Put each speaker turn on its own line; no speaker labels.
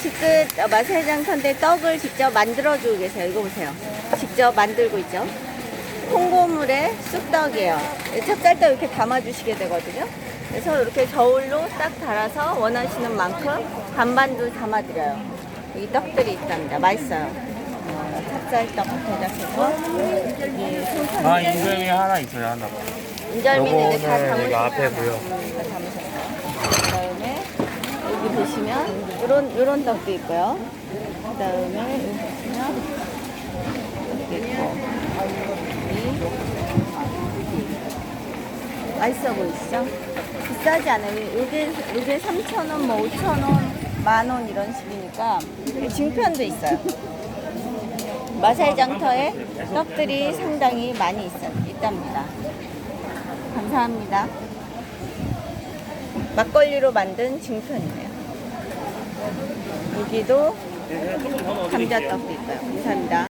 지금 마사장터인데 떡을 직접 만들어주고 계세요. 이거 보세요. 직접 만들고 있죠. 콩고물에 쑥떡이에요. 찹쌀떡 이렇게 담아주시게 되거든요. 그래서 이렇게 저울로 딱 달아서 원하시는 만큼 반반도 담아드려요. 여기 떡들이 있답니다. 맛있어요. 어, 찹쌀떡 대작해서 여기 생선
아 인절미 하나 있어요 하나.
인절미는 이제 다
요거는
담으셨어요.
여기 앞에 보여.
다 담으셨어요. 보시면 이런 이런 떡도 있고요. 그다음에 맛있어 보이시죠? 비싸지 않아요. 이게 이게 3,000원, 뭐 5,000원, 만원 이런 식이니까 증편도 있어요. 마사이 장터에 떡들이 상당히 많이 있, 있답니다. 감사합니다. 막걸리로 만든 증편이네요. 여기도 감자떡도 있고요. 감사합니다.